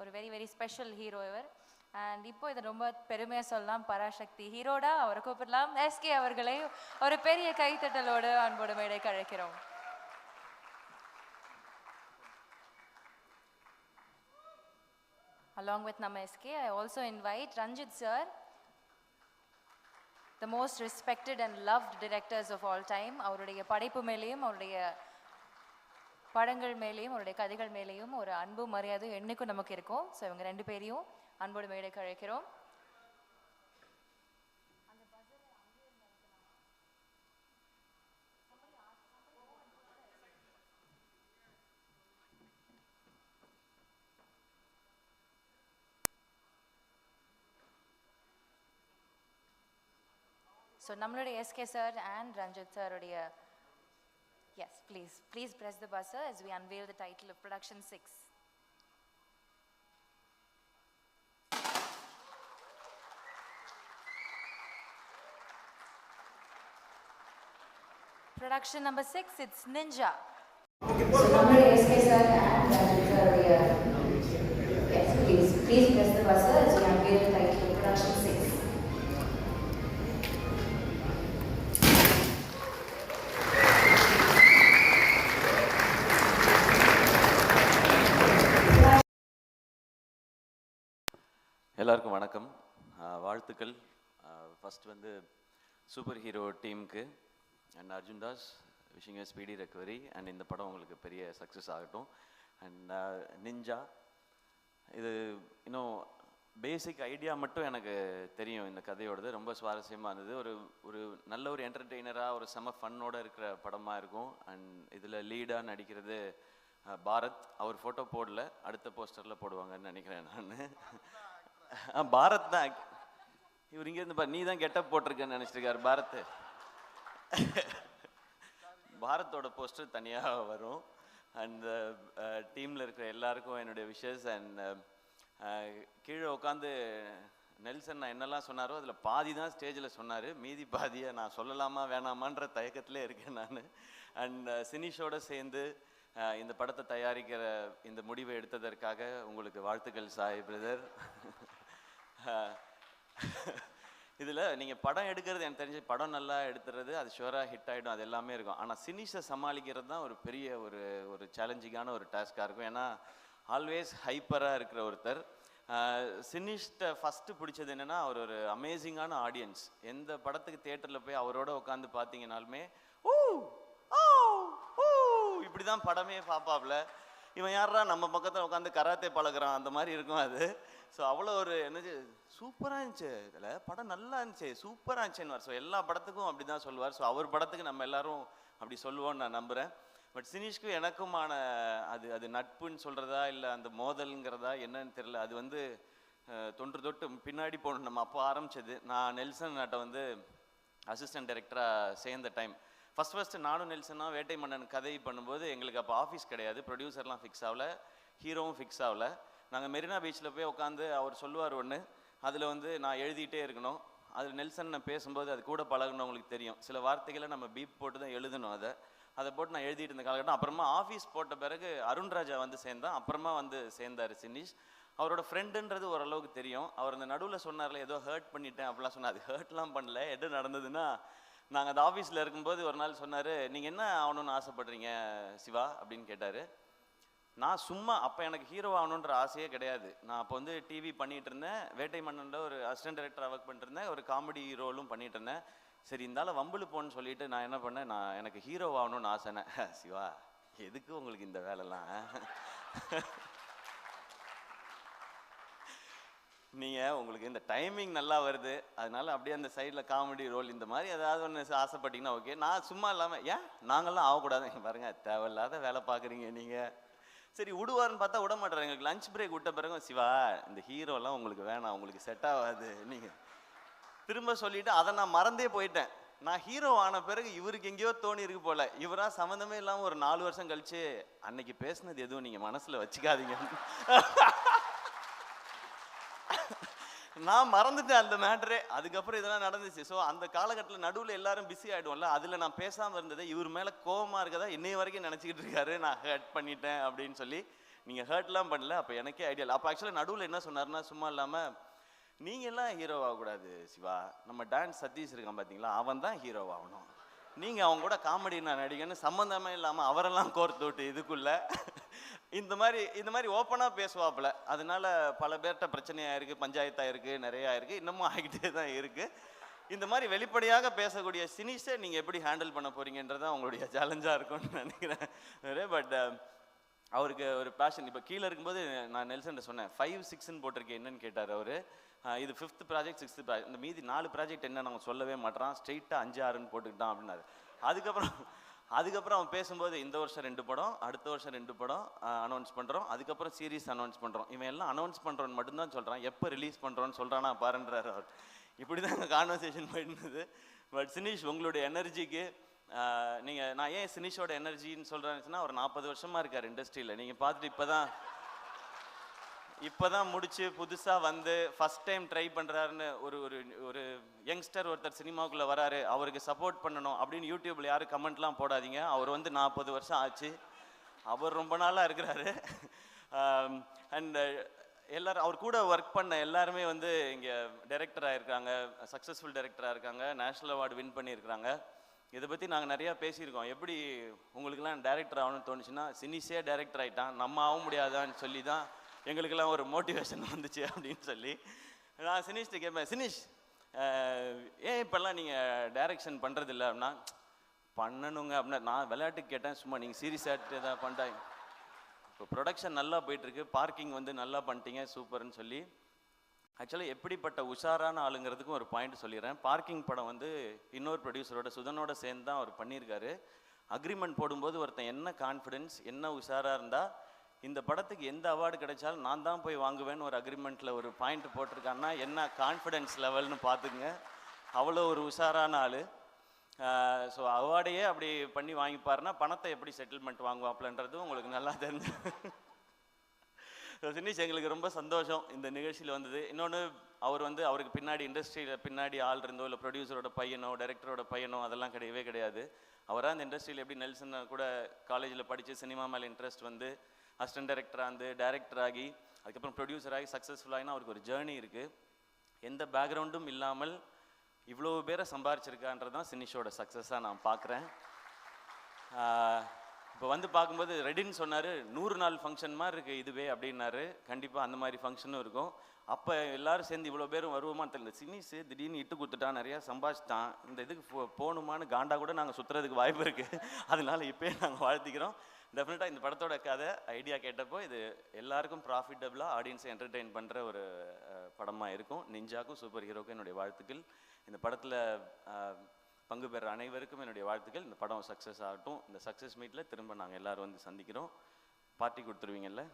ஒரு very very special hero இவர். And இப்போ இதை ரொம்ப பெருமையாக சொல்லலாம் பராசக்தி ஹீரோடா அவரை கூப்பிடலாம். எஸ்கே அவர்களை ஒரு பெரிய கைத்தட்டலோடு அன்போடு மேடைக்கு அலாங் வித் நம்ம SK I also invite Ranjith sir the most respected and love directors of all time அவருடைய படைப்பு மேலேயும் அவருடைய படங்கள் மேலேயும் அவருடைய கதைகள் மேலேயும் ஒரு அன்பு மரியாதை என்னைக்கும் நமக்கு இருக்கும். ஸோ இவங்க ரெண்டு பேரையும் அன்போடு மேடைக்கு அழைக்கிறோம். ஸோ நம்மளுடைய எஸ்கே சார் அண்ட் ரஞ்சித் சாருடைய Yes, please. Please press the buzzer as we unveil the title of Production 6. Production number 6, it's Ninja. Yes, please. Please press the buzzer as we unveil the title of Production 6. எல்லாருக்கும் வணக்கம். வாழ்த்துக்கள். First வந்து super hero டீமுக்கு and Arjun Das wishing a speedy recovery and இந்த படம் உங்களுக்கு பெரிய success ஆகட்டும். அண்ட் நிஞ்சா இது இன்னும் பேசிக் ஐடியா மட்டும் எனக்கு தெரியும். இந்த கதையோடது ரொம்ப சுவாரஸ்யமாக இருந்தது. ஒரு ஒரு நல்ல ஒரு என்டர்டெய்னராக ஒரு செம ஃபன்னோடு இருக்கிற படமாக இருக்கும். அண்ட் இதில் லீடாக நடிக்கிறது பாரத். அவர் ஃபோட்டோ போடல அடுத்த போஸ்டரில் போடுவாங்கன்னு நினைக்கிறேன் நான். பாரத் தான். இவர் இங்கேருந்து பா நீ தான் கெட்டப் போட்டிருக்கன்னு நினச்சிருக்காரு பாரத். பாரத்தோட போஸ்டர் தனியாக வரும். அண்ட் டீமில் இருக்கிற எல்லாருக்கும் என்னுடைய விஷஸ் அண்ட் கீழே உட்காந்து நெல்சன் நான் என்னெல்லாம் சொன்னாரோ அதில் பாதி தான் ஸ்டேஜில் சொன்னார். மீதி பாதியை நான் சொல்லலாமா வேணாமான்ற தயக்கத்திலே இருக்கேன் நான். அண்ட் சினிஷோடு சேர்ந்து இந்த படத்தை தயாரிக்கிற இந்த முடிவை எடுத்ததற்காக உங்களுக்கு வாழ்த்துக்கள் சாய் பிரதர். இதில் நீங்கள் படம் எடுக்கிறது எனக்கு தெரிஞ்சு படம் நல்லா எடுத்துறது அது ஷுவராக ஹிட் ஆகிடும் அது எல்லாமே இருக்கும். ஆனால் சினிஷை சமாளிக்கிறது தான் ஒரு பெரிய ஒரு ஒரு சேலஞ்சிங்கான ஒரு டாஸ்காக இருக்கும். ஏன்னா ஆல்வேஸ் ஹைப்பராக இருக்கிற ஒருத்தர் சினிஷ்ட ஃபஸ்ட்டு பிடிச்சது என்னென்னா அவர் ஒரு அமேசிங்கான ஆடியன்ஸ் எந்த படத்துக்கு தேட்டரில் போய் அவரோட உட்காந்து பார்த்தீங்கனாலுமே ஓ ஓ ஓ! இப்படி தான் படமே பார்ப்பாப்ல இவன் யாரா நம்ம பக்கத்தில் உட்காந்து கராத்தே பழகிறான். அந்த மாதிரி இருக்கும் அது. ஸோ அவ்வளோ ஒரு என்னது? சூப்பராக இருந்துச்சு. இதில் படம் நல்லா இருந்துச்சு. சூப்பராக இருந்துச்சுன்னு ஸோ எல்லா படத்துக்கும் அப்படி தான் சொல்லுவார். ஸோ அவர் படத்துக்கு நம்ம எல்லாரும் அப்படி சொல்லுவோம்னு நான் நம்புகிறேன் பட் சினிஷ்க்கும் எனக்குமான அது அது நட்புன்னு சொல்கிறதா இல்லை அந்த மோதல்ங்கிறதா என்னன்னு தெரில அது வந்து தொன்று தொட்டு பின்னாடி போகணும். நம்ம அப்போ ஆரம்பிச்சது. நான் நெல்சன் நாட்டை வந்து அசிஸ்டன்ட் டைரக்டராக சேர்ந்த டைம் ஃபஸ்ட் ஃபஸ்ட்டு நானும் நெல்சனா வேட்டை மன்னன் கதை பண்ணும்போது எங்களுக்கு அப்போ ஆஃபீஸ் கிடையாது. ப்ரொடியூசர்லாம் ஃபிக்ஸ் ஆகல. ஹீரோவும் ஃபிக்ஸ் ஆகல. நாங்கள் மெரினா பீச்சில் போய் உட்காந்து அவர் சொல்லுவார் ஒன்று அதில் வந்து நான் எழுதிட்டே இருக்கணும். அதில் நெல்சன் நான் பேசும்போது அது கூட பழகுனவங்களுக்கு தெரியும். சில வார்த்தைகளை நம்ம பீப் போட்டு தான் எழுதணும் அதை. அதை போட்டு நான் எழுதிட்டு இருந்த காலகட்டம். அப்புறமா ஆஃபீஸ் போட்ட பிறகு அருண்ராஜா வந்து சேர்ந்தான். அப்புறமா வந்து சேர்ந்தார் சினிஷ். அவரோட ஃப்ரெண்டுன்றது ஓரளவுக்கு தெரியும். அவர் அந்த நடுவில் சொன்னார்ல ஏதோ ஹர்ட் பண்ணிட்டேன் அப்படிலாம் சொன்னார். அது ஹர்ட்லாம் பண்ணல. எது நடந்ததுன்னா நாங்கள் அந்த ஆஃபீஸில் இருக்கும்போது ஒரு நாள் சொன்னார் நீங்கள் என்ன ஆகணும்னு ஆசைப்படுறீங்க சிவா? அப்படின்னு கேட்டார். நான் சும்மா அப்போ எனக்கு ஹீரோ ஆகணுன்ற ஆசையே கிடையாது. நான் அப்போ வந்து டிவி பண்ணிகிட்டு இருந்தேன். வேட்டை மன்னனில் ஒரு அசிஸ்டன்ட் டைரக்டராக ஒர்க் பண்ணிட்டு இருந்தேன். ஒரு காமெடி ரோலும் பண்ணிகிட்டு இருந்தேன். சரி இருந்தாலும் வம்புலு போன்னு சொல்லிட்டு நான் என்ன பண்ணேன்? நான் எனக்கு ஹீரோ ஆகணும்னு ஆசைனேன். சிவா எதுக்கு உங்களுக்கு இந்த வேலைலாம்? நீங்கள் உங்களுக்கு இந்த டைமிங் நல்லா வருது அதனால அப்படியே அந்த சைடில் காமெடி ரோல் இந்த மாதிரி ஏதாவது ஒன்று ஆசைப்பட்டீங்கன்னா ஓகே நான் சும்மா இல்லாமல் ஏன்? நாங்களாம் ஆகக்கூடாது. பாருங்கள் தேவையில்லாத வேலை பார்க்குறீங்க நீங்கள் சரி விடுவாருன்னு பார்த்தா விட மாட்டேறாங்க எங்களுக்கு லஞ்ச் பிரேக் விட்ட பிறகு சிவா இந்த ஹீரோலாம் உங்களுக்கு வேணாம் உங்களுக்கு செட் ஆகாது. நீங்கள் திரும்ப சொல்லிவிட்டு அதை நான் மறந்தே போயிட்டேன். நான் ஹீரோ ஆன பிறகு இவருக்கு எங்கேயோ தோணி இருக்கு போல. இவரா சம்மந்தமே இல்லாமல் ஒரு நாலு வருஷம் கழிச்சு அன்னைக்கு பேசுனது எதுவும் நீங்கள் மனசில் வச்சுக்காதீங்க நான் மறந்துட்டேன் அந்த மேட்ரே அதுக்கப்புறம் இதெல்லாம் நடந்துச்சு. ஸோ அந்த காலகட்டத்தில் நடுவில் எல்லாரும் பிஸி ஆகிடும்ல அதில் நான் பேசாமல் இருந்தது இவர் மேலே கோவமாக இருக்கதா இன்னைய வரைக்கும் நினச்சிக்கிட்டு இருக்காரு. நான் ஹர்ட் பண்ணிட்டேன் அப்படின்னு சொல்லி நீங்கள் ஹர்ட்லாம் பண்ணல அப்போ எனக்கே ஐடியா இல்லை. அப்போ ஆக்சுவலாக நடுவில் என்ன சொன்னார்னா சும்மா இல்லாமல் நீங்கள்லாம் ஹீரோவாகக்கூடாது ஹீரோ ஆகக்கூடாது சிவா. நம்ம டான்ஸ் சதீஷ் இருக்கான் பார்த்தீங்களா அவன் தான் ஹீரோ ஆகணும். நீங்கள் அவங்க கூட காமெடி நான் நடிகன்னு சம்மந்தமே இல்லாமல் அவரெல்லாம் கோர்த்து விட்டு இதுக்குள்ளே இந்த மாதிரி இந்த மாதிரி ஓப்பனாக பேசுவாப்புல. அதனால பல பேர்கிட்ட பிரச்சனையாக இருக்குது பஞ்சாயத்தாக இருக்குது நிறையா இருக்குது இன்னமும் ஆகிட்டே தான் இருக்குது இந்த மாதிரி வெளிப்படையாக பேசக்கூடிய சினிஸை நீங்கள் எப்படி ஹேண்டில் பண்ண போகிறீங்கன்றது தான் உங்களுடைய சேலஞ்சாக இருக்கும்னு நினைக்கிறேன். பட் um, அவருக்கு ஒரு பேஷன் இப்போ கீழே இருக்கும்போது நான் நெல்சன் சொன்னேன் ஃபைவ் சிக்ஸ்ன்னு போட்டிருக்கேன் என்னன்னு கேட்டார் அவர். இது ஃபிஃப்த் ப்ராஜெக்ட் சிக்ஸ்த் ப்ராஜெக்ட் இந்த மீதி நாலு ப்ராஜெக்ட் என்ன நம்ம சொல்லவே மாட்டான் ஸ்ட்ரெயிட்டாக அஞ்சு ஆறுன்னு போட்டுக்கிட்டான் அப்படின்னாரு. அதுக்கப்புறம் அதுக்கப்புறம் அவன் பேசும்போது இந்த வருஷம் ரெண்டு படம் அடுத்த வருஷம் ரெண்டு படம் அனௌன்ஸ் பண்ணுறோம் அதுக்கப்புறம் சீரீஸ் அனௌன்ஸ் பண்ணுறோம் இவன் எல்லாம் அனௌன்ஸ் பண்ணுறோன்னு மட்டும்தான் சொல்கிறான் எப்போ ரிலீஸ் பண்ணுறோன்னு சொல்கிறானா பாருன்றார் அவர். இப்படி தான் கான்வர்சேஷன் போயிருந்தது பட் சினிஷ் உங்களுடைய எனர்ஜிக்கு நீங்கள் நான் ஏன் சினிஷோட எனர்ஜின்னு சொல்கிறேன்னு ஒரு நாற்பது வருஷமாக இருக்கார் இண்டஸ்ட்ரியில் நீங்கள் பார்த்துட்டு இப்போ தான் இப்போதான் முடிச்சு புதுசாக வந்து ஃபஸ்ட் டைம் ட்ரை பண்ணுறாருன்னு ஒரு ஒரு ஒரு யங்ஸ்டர் ஒருத்தர் சினிமாவுக்குள்ளே வராரு. அவருக்கு சப்போர்ட் பண்ணணும் அப்படின்னு யூடியூப்ல யாரும் கமெண்ட்லாம் போடாதீங்க. அவர் வந்து நாற்பது வருஷம் ஆச்சு. அவர் ரொம்ப நாளாக இருக்கிறாரு. அண்ட் எல்லாரும் அவர் கூட ஒர்க் பண்ண எல்லாருமே வந்து இங்கே டைரக்டராக இருக்காங்க சக்ஸஸ்ஃபுல் டைரக்டராக இருக்காங்க. நேஷ்னல் அவார்டு வின் பண்ணியிருக்கிறாங்க. இதை பற்றி நாங்கள் நிறையா பேசியிருக்கோம். எப்படி உங்களுக்கெல்லாம் டேரக்டர் ஆகணும்னு தோணுச்சுன்னா சினிஸே டேரக்டர் ஆகிட்டான் நம்ம ஆக முடியாதான்னு சொல்லி தான் எங்களுக்கெல்லாம் ஒரு மோட்டிவேஷன் வந்துச்சு அப்படின்னு சொல்லி. நான் சினிஷ்ட்டு கேட்பேன் சினிஷ் ஏன் இப்போல்லாம் நீங்கள் டைரக்ஷன் பண்ணுறதில்ல அப்படின்னா? பண்ணணுங்க அப்படின்னா நான் விளையாட்டுக்கு கேட்டேன் சும்மா நீங்கள் சீரியஸ் ஆகிட்டு எதாவது பண்ணிட்டாங்க இப்போ ப்ரொடக்ஷன் நல்லா போயிட்டுருக்கு பார்க்கிங் வந்து நல்லா பண்ணிட்டீங்க சூப்பர்னு சொல்லி. ஆக்சுவலாக எப்படிப்பட்ட உஷாரான ஆளுங்கிறதுக்கும் ஒரு பாயிண்ட் சொல்லிடுறேன். பார்க்கிங் படம் வந்து இன்னொரு ப்ரொடியூசரோட சுதனோட சேர்ந்து தான் அவர் பண்ணியிருக்காரு. அக்ரிமெண்ட் போடும்போது ஒருத்தன் என்ன கான்ஃபிடென்ஸ் என்ன உஷாராக இருந்தால் இந்த படத்துக்கு எந்த அவார்டு கிடைச்சாலும் நான் தான் போய் வாங்குவேன்னு ஒரு அக்ரிமெண்ட்டில் ஒரு பாயிண்ட் போட்டிருக்காங்கன்னா என்ன கான்ஃபிடென்ஸ் லெவல்னு பார்த்துக்குங்க. அவ்வளோ ஒரு உஷாரான ஆள். ஸோ அவார்டையே அப்படி பண்ணி வாங்கிப்பாருன்னா பணத்தை எப்படி செட்டில்மெண்ட் வாங்குவாப்லன்றது உங்களுக்கு நல்லா தெரிஞ்சு. சினிஷ் எங்களுக்கு ரொம்ப சந்தோஷம் இந்த நிகழ்ச்சியில் வந்தது. இன்னொன்று அவர் வந்து அவருக்கு பின்னாடி இண்டஸ்ட்ரியில் பின்னாடி ஆள் இருந்தோ இல்லை ப்ரொடியூசரோட பையனோ டைரக்டரோட பையனோ அதெல்லாம் கிடையவே கிடையாது. அவராக அந்த இண்டஸ்ட்ரியில் எப்படி நெல்சன் கூட காலேஜில் படித்து சினிமா மேலே இன்ட்ரெஸ்ட் வந்து அசிஸ்டன்ட் டைரக்டராக இருந்து டைரக்டர் ஆகி அதுக்கப்புறம் ப்ரொடியூசர் ஆகி சக்ஸஸ்ஃபுல்லாகினா அவருக்கு ஒரு ஜேர்னி இருக்குது எந்த பேக்ரவுண்டும் இல்லாமல் இவ்வளோ பேரை சம்பாரிச்சிருக்கான்றது தான் சினிஷோட சக்ஸஸாக நான் பார்க்குறேன் இப்போ வந்து பார்க்கும்போது ரெடின்னு சொன்னார் நூறு நாள் ஃபங்க்ஷன் மாதிரி இருக்குது இதுவே அப்படின்னாரு. கண்டிப்பாக அந்த மாதிரி ஃபங்க்ஷனும் இருக்கும். அப்போ எல்லாரும் சேர்ந்து இவ்வளோ பேரும் வருவோமா? தெரியல. சினிஸு திடீர்னு இட்டு கொடுத்துட்டான் நிறையா சம்பாதிச்சிட்டான். இந்த இதுக்கு போ போகணுமான்னு காண்டா கூட நாங்கள் சுற்றுறதுக்கு வாய்ப்பு இருக்குது அதனால இப்போயே நாங்கள் வாழ்த்திக்கிறோம். டெஃபினட்டாக இந்த படத்தோட கதை ஐடியா கேட்டப்போ இது எல்லாருக்கும் ப்ராஃபிட்டபுளாக ஆடியன்ஸை என்டர்டெயின் பண்ணுற ஒரு படமாக இருக்கும். நிஞ்சாக்கும் சூப்பர் ஹீரோக்கும் என்னுடைய வாழ்த்துக்கள். இந்த படத்தில் பங்கு பெற அனைவருக்கும் என்னுடைய வாழ்த்துக்கள். இந்த படம் சக்ஸஸ் ஆகட்டும். இந்த சக்ஸஸ் மீட்டில் திரும்ப நாங்கள் எல்லாரும் வந்து சந்திக்கிறோம். பார்ட்டி கொடுத்துருவீங்கல்ல?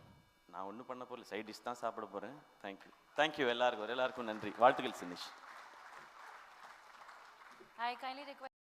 நான் ஒன்றும் பண்ண போகல சைட் டிஷ் தான் சாப்பிட போகிறேன் தேங்க்யூ தேங்க்யூ எல்லாருக்கும். எல்லாருக்கும் நன்றி. வாழ்த்துக்கள் சினிஷ். I kindly request